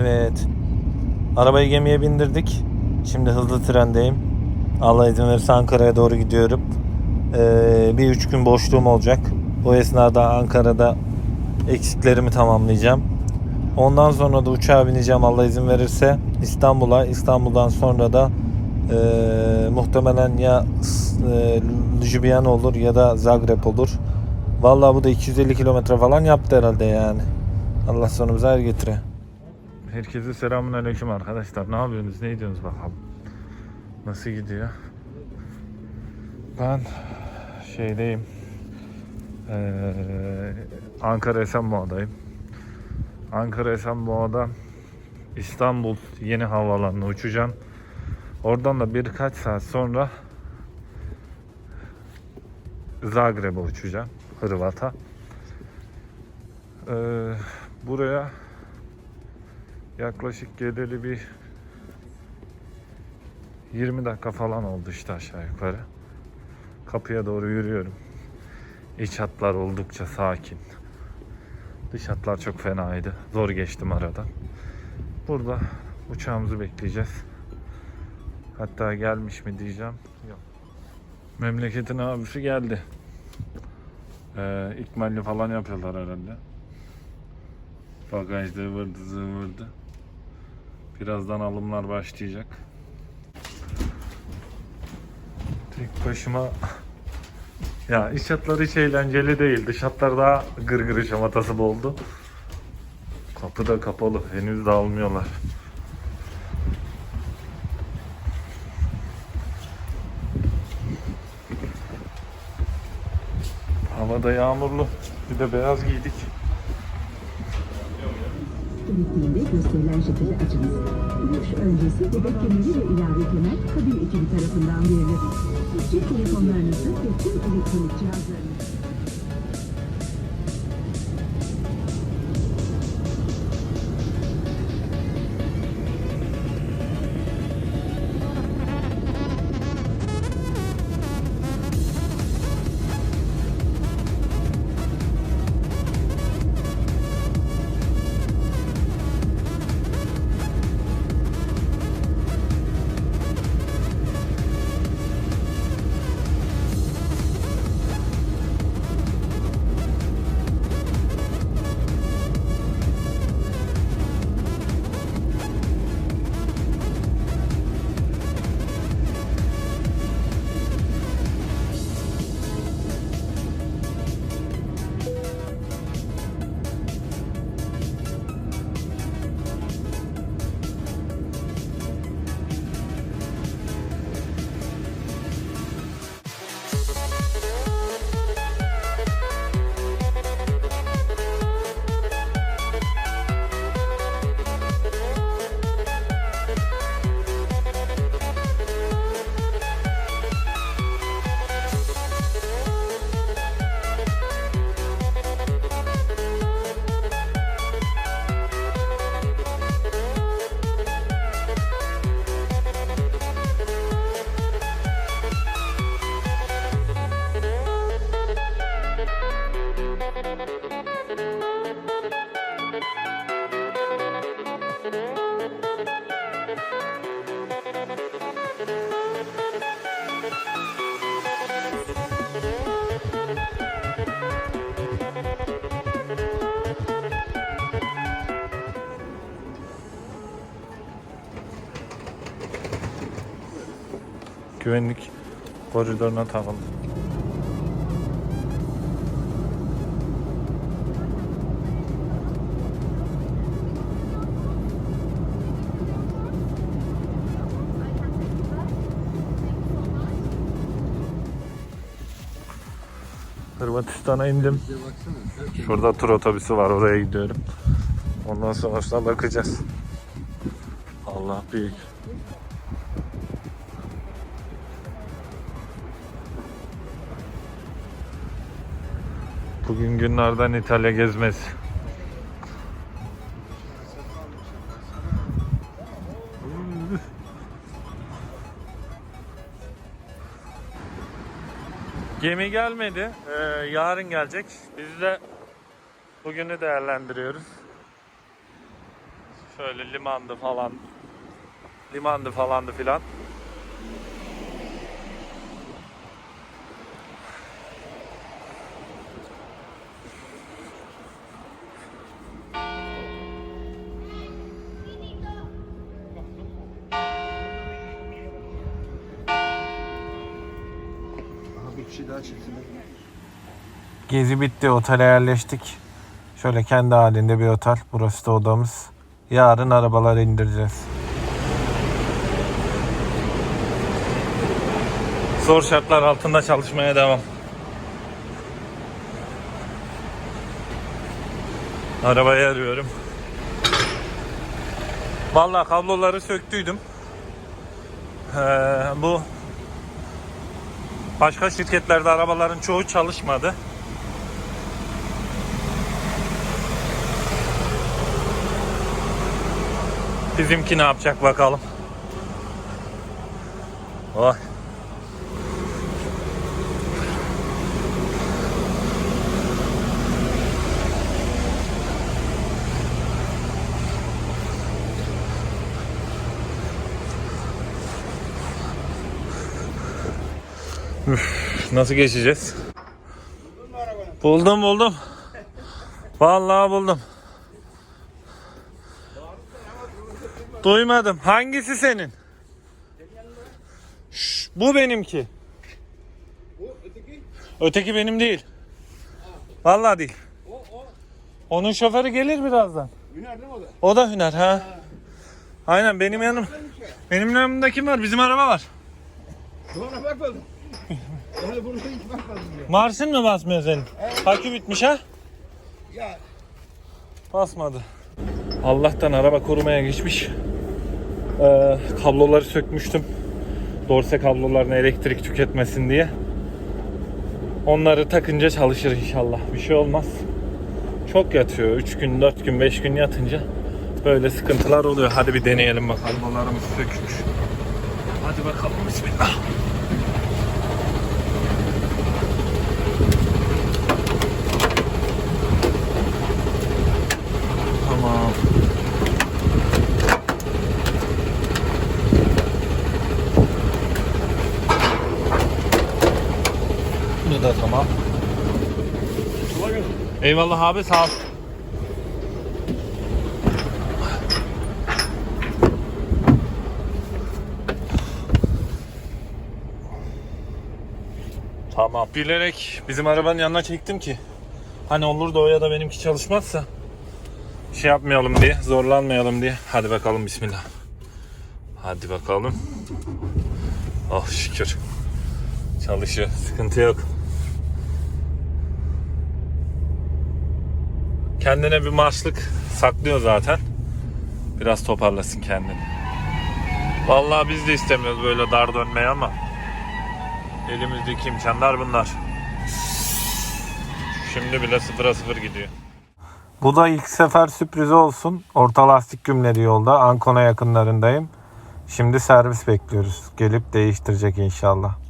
Evet. Arabayı gemiye bindirdik. Şimdi hızlı trendeyim. Allah izin verirse Ankara'ya doğru gidiyorum. Ee, bir üç gün boşluğum olacak. O esnada Ankara'da eksiklerimi tamamlayacağım. Ondan sonra da uçağa bineceğim Allah izin verirse İstanbul'a. İstanbul'dan sonra da e, muhtemelen ya e, Ljubljana olur ya da Zagreb olur. Vallahi bu da 250 kilometre falan yaptı herhalde yani. Allah sonumuza er getire. Herkese selamun aleyküm arkadaşlar. Ne yapıyorsunuz? Ne ediyorsunuz bakalım? Nasıl gidiyor? Ben şeydeyim. Ee, Ankara Esenboğa'dayım. Ankara Esenboğa'dan İstanbul yeni havaalanına uçacağım. Oradan da birkaç saat sonra Zagreb'e uçacağım. Hırvat'a. Ee, buraya yaklaşık geleli bir 20 dakika falan oldu işte aşağı yukarı. Kapıya doğru yürüyorum. İç hatlar oldukça sakin. Dış hatlar çok fenaydı. Zor geçtim aradan. Burada uçağımızı bekleyeceğiz. Hatta gelmiş mi diyeceğim. Yok. Memleketin abisi geldi. Ee, ikmalli falan yapıyorlar herhalde. Bagajda ıvırdı zıvırdı. Birazdan alımlar başlayacak. Tek başıma ya iç hatlar hiç eğlenceli değil. Dış hatlar daha gırgırı şamatası oldu. Kapı da kapalı. Henüz dağılmıyorlar. Havada yağmurlu. Bir de beyaz giydik. Gerektiğinde gösterilen şekilde açınız. Duş öncesi bebek kemeri ve ilave kemer kabin ekibi tarafından verilir. Cep telefonlarınızı ve tüm elektronik cihazlarınızı Güvenlik koridoruna takıldı. Hırvatistan'a indim. Şurada tur otobüsü var oraya gidiyorum. Ondan sonra bakacağız. Allah büyük. Bugün günlerden İtalya gezmesi. Gemi gelmedi. Ee, yarın gelecek. Biz de bugünü değerlendiriyoruz. Şöyle limandı falan. Limandı falandı filan. Bir kişi daha çıktı. Gezi bitti. Otele yerleştik. Şöyle kendi halinde bir otel. Burası da odamız. Yarın arabaları indireceğiz. Zor şartlar altında çalışmaya devam. Arabayı arıyorum. Vallahi kabloları söktüydüm. Ee, bu başka şirketlerde arabaların çoğu çalışmadı. Bizimki ne yapacak bakalım. Vay. Üf, nasıl geçeceğiz? Buldum buldum. Vallahi buldum. Duymadım. Hangisi senin? Şş, bu benimki. Öteki benim değil. Vallahi değil. Onun şoförü gelir birazdan. Hüner değil mi o da? O da Hüner ha. Aynen benim yanım. Benim yanımda kim var? Bizim araba var. Sonra bakmadım. Marşın mı basmıyor senin? Akü bitmiş ha? Ya Basmadı. Allah'tan araba korumaya geçmiş. Ee, kabloları sökmüştüm. Dorse kablolarına elektrik tüketmesin diye. Onları takınca çalışır inşallah. Bir şey olmaz. Çok yatıyor. 3 gün, 4 gün, 5 gün yatınca böyle sıkıntılar oluyor. Hadi bir deneyelim bakalım. Kablolarımız sökmüş. Hadi bakalım bismillah. Tamam. Bu da tamam. Eyvallah abi sağ ol. Tamam. Bilerek bizim arabanın yanına çektim ki. Hani olur da o ya da benimki çalışmazsa şey yapmayalım diye, zorlanmayalım diye. Hadi bakalım bismillah. Hadi bakalım. Oh şükür. Çalışıyor. Sıkıntı yok. Kendine bir marşlık saklıyor zaten. Biraz toparlasın kendini. Vallahi biz de istemiyoruz böyle dar dönmeyi ama elimizdeki imkanlar bunlar. Şimdi bile sıfıra sıfır gidiyor. Bu da ilk sefer sürpriz olsun. Orta lastik gümleri yolda. Ankona yakınlarındayım. Şimdi servis bekliyoruz. Gelip değiştirecek inşallah.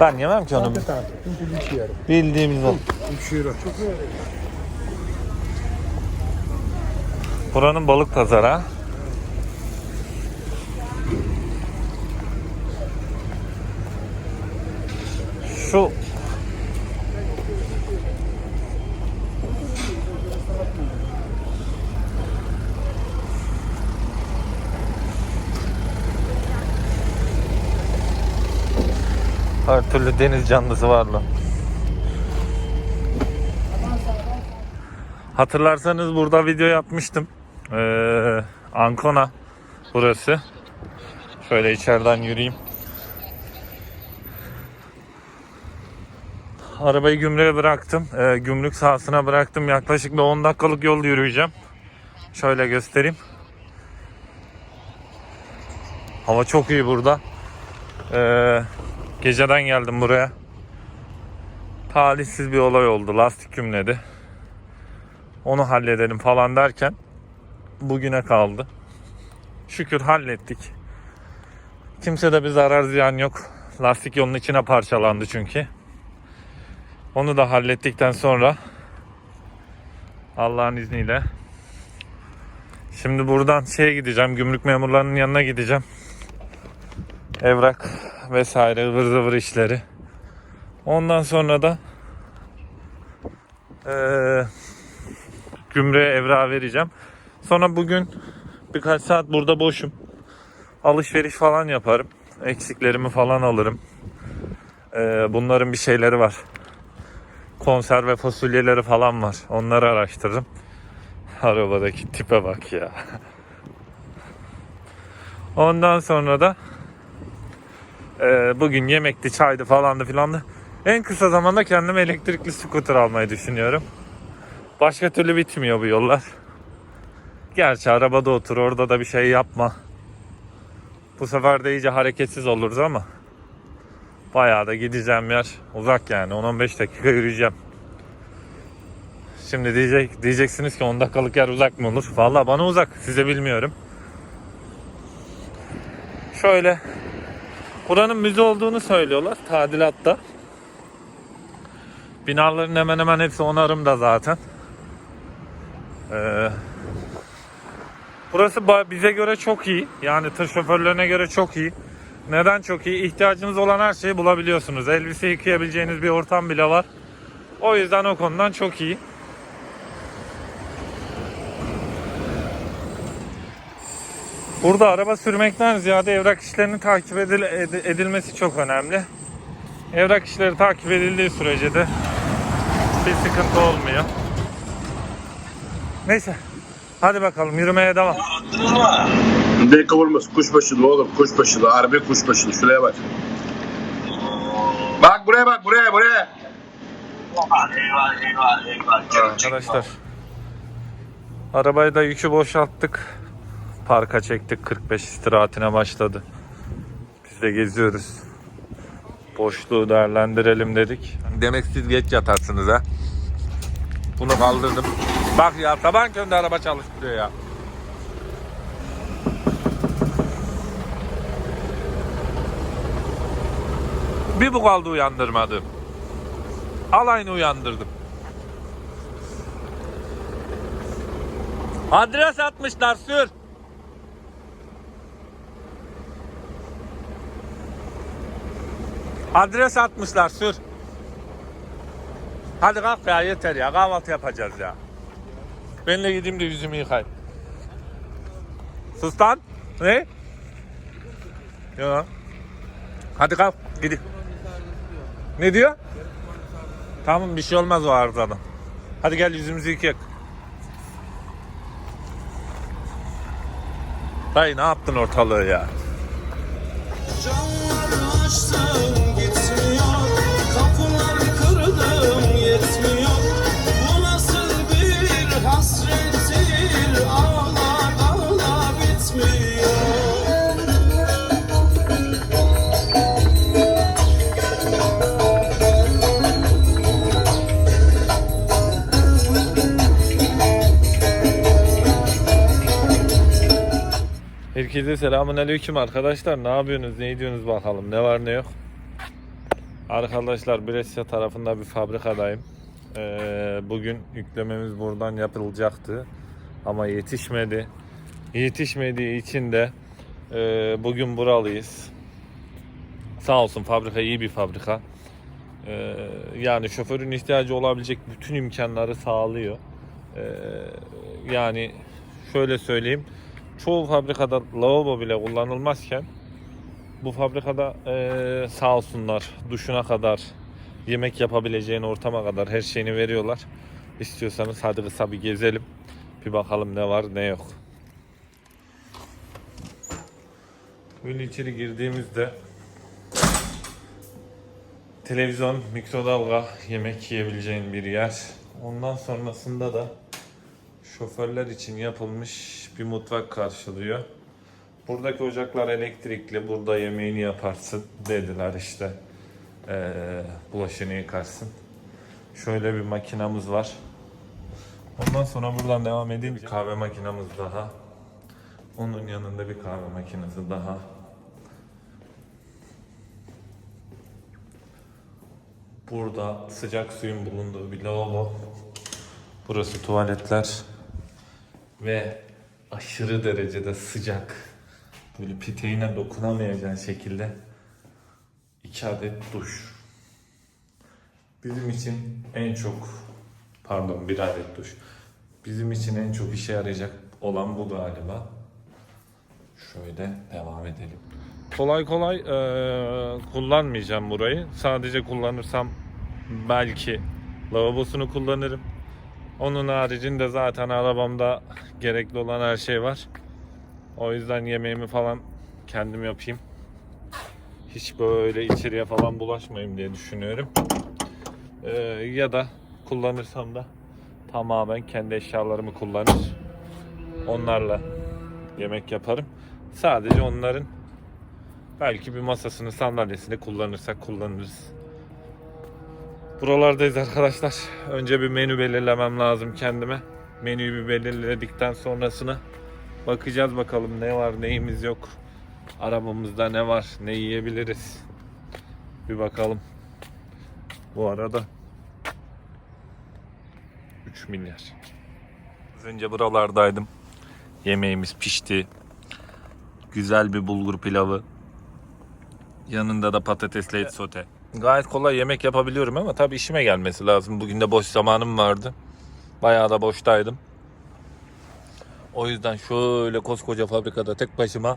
Ben yemem ki onu. Bildiğimiz o. 3 euro. Buranın balık pazarı ha. Şu Her türlü deniz canlısı var lan. Hatırlarsanız burada video yapmıştım. Ee, Ankona burası. Şöyle içeriden yürüyeyim. Arabayı gümrüğe bıraktım. Ee, gümrük sahasına bıraktım. Yaklaşık bir 10 dakikalık yol yürüyeceğim. Şöyle göstereyim. Hava çok iyi burada. Ee, geceden geldim buraya. Talihsiz bir olay oldu. Lastik gümledi. Onu halledelim falan derken bugüne kaldı. Şükür hallettik. Kimse de bir zarar ziyan yok. Lastik yolun içine parçalandı çünkü. Onu da hallettikten sonra Allah'ın izniyle şimdi buradan şeye gideceğim. Gümrük memurlarının yanına gideceğim. Evrak vesaire ıvır zıvır işleri. Ondan sonra da eee gümrüğe evrağı vereceğim. Sonra bugün birkaç saat burada boşum. Alışveriş falan yaparım. Eksiklerimi falan alırım. Ee, bunların bir şeyleri var. Konserve fasulyeleri falan var. Onları araştırırım. Arabadaki tipe bak ya. Ondan sonra da e, bugün yemekti, çaydı falandı filandı. En kısa zamanda kendime elektrikli scooter almayı düşünüyorum. Başka türlü bitmiyor bu yollar. Gerçi arabada otur orada da bir şey yapma. Bu sefer de iyice hareketsiz oluruz ama bayağı da gideceğim yer uzak yani 10-15 dakika yürüyeceğim. Şimdi diyecek diyeceksiniz ki 10 dakikalık yer uzak mı olur? Vallahi bana uzak size bilmiyorum. Şöyle buranın müze olduğunu söylüyorlar tadilatta. Binaların hemen hemen hepsi onarımda zaten. Ee, burası bize göre çok iyi. Yani tır şoförlerine göre çok iyi. Neden çok iyi? İhtiyacınız olan her şeyi bulabiliyorsunuz. Elbise yıkayabileceğiniz bir ortam bile var. O yüzden o konudan çok iyi. Burada araba sürmekten ziyade evrak işlerinin takip edil- ed- edilmesi çok önemli. Evrak işleri takip edildiği sürece de bir sıkıntı olmuyor. Neyse. Hadi bakalım yürümeye devam. Ne kavurması? Kuşbaşılı oğlum kuşbaşılı. Harbi kuşbaşılı. Şuraya bak. Bak buraya bak buraya buraya. Eyvah eyvah eyvah. Arkadaşlar. Arabayı da yükü boşalttık. Parka çektik. 45 istirahatine başladı. Biz de geziyoruz. Boşluğu değerlendirelim dedik. Demek siz geç yatarsınız ha. Bunu kaldırdım. Bak ya sabahın köründe araba çalıştırıyor ya. Bir bu kaldı uyandırmadım. Alayını uyandırdım. Adres atmışlar sür. Adres atmışlar sür. Hadi kalk ya yeter ya kahvaltı yapacağız ya. Ben de gideyim de yüzümü yıkayayım. Sus lan. Ne? Ya. Hadi kalk gidin. Ne diyor? Tamam bir şey olmaz o arızadan. Hadi gel yüzümüzü yıkayak. Dayı ne yaptın ortalığı ya? Camları açtım Herkese selamun aleyküm arkadaşlar. Ne yapıyorsunuz? Ne ediyorsunuz bakalım? Ne var ne yok? Arkadaşlar Brescia tarafında bir fabrikadayım. Ee, bugün yüklememiz buradan yapılacaktı. Ama yetişmedi. Yetişmediği için de e, bugün buralıyız. Sağ olsun fabrika iyi bir fabrika. Ee, yani şoförün ihtiyacı olabilecek bütün imkanları sağlıyor. Ee, yani şöyle söyleyeyim çoğu fabrikada lavabo bile kullanılmazken bu fabrikada eee sağ olsunlar duşuna kadar yemek yapabileceğin ortama kadar her şeyini veriyorlar. İstiyorsanız hadi kısa bir gezelim. Bir bakalım ne var ne yok. Böyle içeri girdiğimizde televizyon, mikrodalga, yemek yiyebileceğin bir yer. Ondan sonrasında da şoförler için yapılmış bir mutfak karşılıyor. Buradaki ocaklar elektrikli, burada yemeğini yaparsın dediler işte. Ee, bulaşını yıkarsın. Şöyle bir makinamız var. Ondan sonra buradan devam edeyim. Bir kahve makinamız daha. Onun yanında bir kahve makinesi daha. Burada sıcak suyun bulunduğu bir lavabo. Burası tuvaletler. Ve aşırı derecede sıcak. Böyle peteğine dokunamayacağın şekilde iki adet duş. Bizim için en çok pardon bir adet duş. Bizim için en çok işe yarayacak olan bu galiba. Şöyle devam edelim. Kolay kolay eee, kullanmayacağım burayı. Sadece kullanırsam belki lavabosunu kullanırım. Onun haricinde zaten arabamda gerekli olan her şey var. O yüzden yemeğimi falan kendim yapayım. Hiç böyle içeriye falan bulaşmayayım diye düşünüyorum. Ee, ya da kullanırsam da tamamen kendi eşyalarımı kullanır. Onlarla yemek yaparım. Sadece onların belki bir masasını sandalyesini kullanırsak kullanırız. Buralardayız arkadaşlar. Önce bir menü belirlemem lazım kendime. Menüyü bir belirledikten sonrasına bakacağız bakalım ne var neyimiz yok. Arabamızda ne var ne yiyebiliriz. Bir bakalım. Bu arada 3 milyar. Az önce buralardaydım. Yemeğimiz pişti. Güzel bir bulgur pilavı. Yanında da patatesli et sote. Gayet kolay yemek yapabiliyorum ama tabii işime gelmesi lazım. Bugün de boş zamanım vardı. Bayağı da boştaydım. O yüzden şöyle koskoca fabrikada tek başıma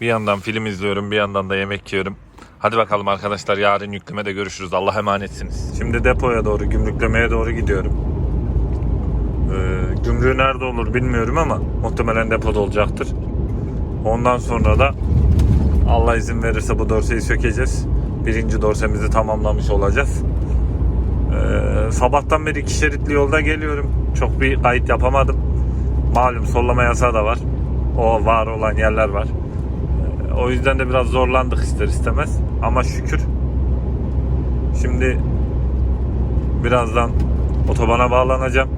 bir yandan film izliyorum, bir yandan da yemek yiyorum. Hadi bakalım arkadaşlar yarın yüklemede görüşürüz. Allah emanetsiniz. Şimdi depoya doğru, gümrüklemeye doğru gidiyorum. Ee, gümrüğü nerede olur bilmiyorum ama muhtemelen depoda olacaktır. Ondan sonra da Allah izin verirse bu dorseyi sökeceğiz. Birinci dorsemizi tamamlamış olacağız. Ee, sabahtan beri iki şeritli yolda geliyorum. Çok bir kayıt yapamadım. Malum sollama yasağı da var. O var olan yerler var. Ee, o yüzden de biraz zorlandık ister istemez. Ama şükür. Şimdi birazdan otobana bağlanacağım.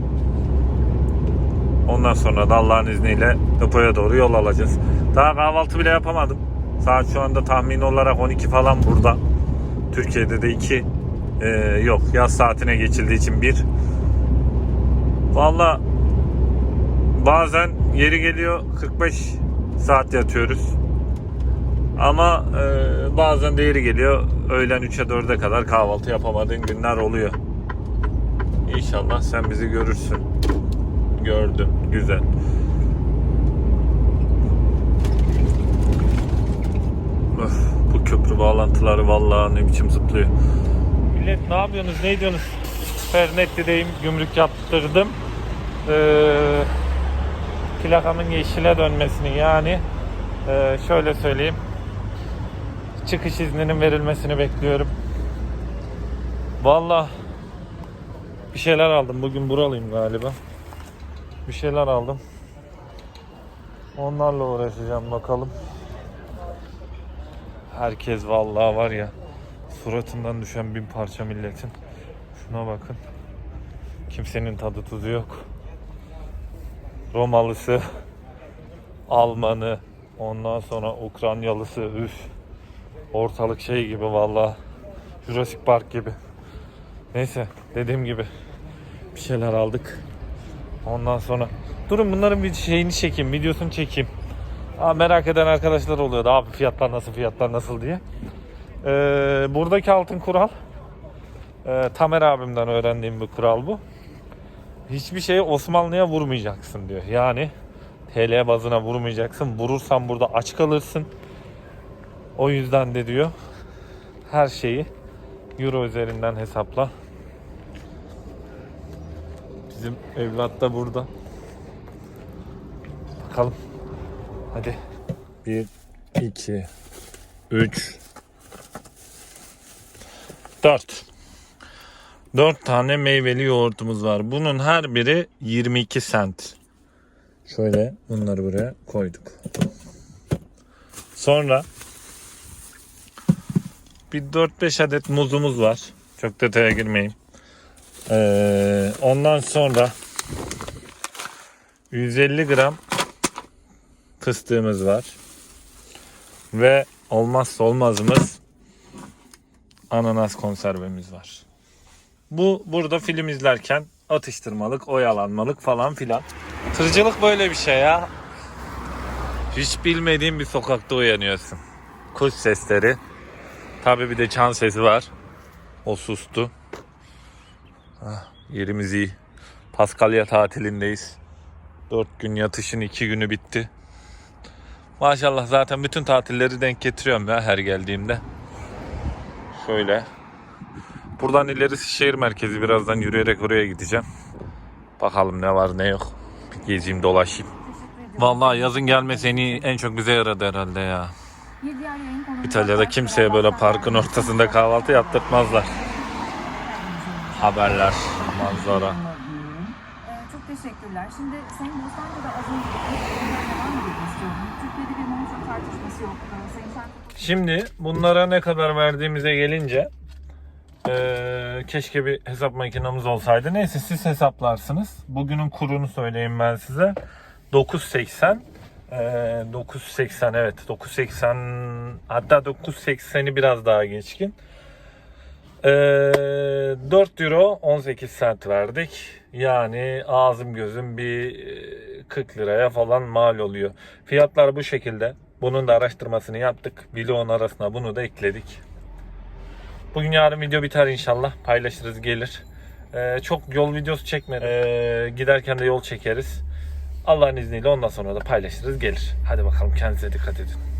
Ondan sonra da Allah'ın izniyle depoya doğru yol alacağız. Daha kahvaltı bile yapamadım. Saat şu anda tahmin olarak 12 falan burada. Türkiye'de de 2. Ee, yok yaz saatine geçildiği için 1. Valla bazen yeri geliyor 45 saat yatıyoruz. Ama e, bazen de yeri geliyor öğlen 3'e 4'e kadar kahvaltı yapamadığın günler oluyor. İnşallah sen bizi görürsün. Gördüm. Güzel. Öf, bu köprü bağlantıları vallahi ne biçim zıplıyor. Millet ne yapıyorsunuz? Ne ediyorsunuz? Fernetli'deyim. Gümrük yaptırdım. Ee, plakamın yeşile dönmesini yani e, şöyle söyleyeyim. Çıkış izninin verilmesini bekliyorum. Vallahi bir şeyler aldım. Bugün buralıyım galiba. Bir şeyler aldım. Onlarla uğraşacağım bakalım. Herkes vallahi var ya suratından düşen bin parça milletin. Şuna bakın. Kimsenin tadı tuzu yok. Romalısı, Almanı, ondan sonra Ukraynalısı, üf. Ortalık şey gibi vallahi. Jurassic Park gibi. Neyse dediğim gibi bir şeyler aldık. Ondan sonra durun bunların bir şeyini çekeyim, videosunu çekeyim. Aa, merak eden arkadaşlar oluyordu abi fiyatlar nasıl fiyatlar nasıl diye. Ee, buradaki altın kural e, Tamer abimden öğrendiğim bir kural bu. Hiçbir şeyi Osmanlı'ya vurmayacaksın diyor. Yani TL bazına vurmayacaksın. Vurursan burada aç kalırsın. O yüzden de diyor her şeyi Euro üzerinden hesapla. Bizim evlat da burada. Bakalım. Hadi. 1, 2, 3, 4. 4 tane meyveli yoğurtumuz var. Bunun her biri 22 sent. Şöyle bunları buraya koyduk. Sonra bir 4-5 adet muzumuz var. Çok detaya girmeyeyim. Ee, ondan sonra 150 gram fıstığımız var. Ve olmazsa olmazımız ananas konservemiz var. Bu burada film izlerken atıştırmalık, oyalanmalık falan filan. Tırcılık böyle bir şey ya. Hiç bilmediğin bir sokakta uyanıyorsun. Kuş sesleri. Tabii bir de çan sesi var. O sustu. Ah, yerimiz iyi. Paskalya tatilindeyiz. 4 gün yatışın 2 günü bitti. Maşallah zaten bütün tatilleri denk getiriyorum ya her geldiğimde. Şöyle. Buradan ilerisi şehir merkezi. Birazdan yürüyerek oraya gideceğim. Bakalım ne var ne yok. Bir gezeyim dolaşayım. Vallahi yazın gelmeseni en çok bize yaradı herhalde ya. İtalya'da kimseye böyle parkın ortasında kahvaltı yaptırtmazlar. Haberler, manzara. Ee, çok teşekkürler. Şimdi Sayın Bostancı'da az önce devam edelim istiyorum. Türkiye'de bir monitör tartışması yok. Ee, Sayın Şenkut Şimdi bunlara ne kadar verdiğimize gelince eee, keşke bir hesap makinamız olsaydı. Neyse siz hesaplarsınız. Bugünün kurunu söyleyeyim ben size. 9.80 eee, 9.80 evet 9.80 hatta 9.80'i biraz daha geçkin. Eee 4 euro 18 cent verdik. Yani ağzım gözüm bir eee, 40 liraya falan mal oluyor. Fiyatlar bu şekilde. Bunun da araştırmasını yaptık. Vlogun arasına bunu da ekledik. Bugün yarın video biter inşallah. Paylaşırız gelir. Ee, çok yol videosu çekmedim. Ee, giderken de yol çekeriz. Allah'ın izniyle ondan sonra da paylaşırız gelir. Hadi bakalım kendinize dikkat edin.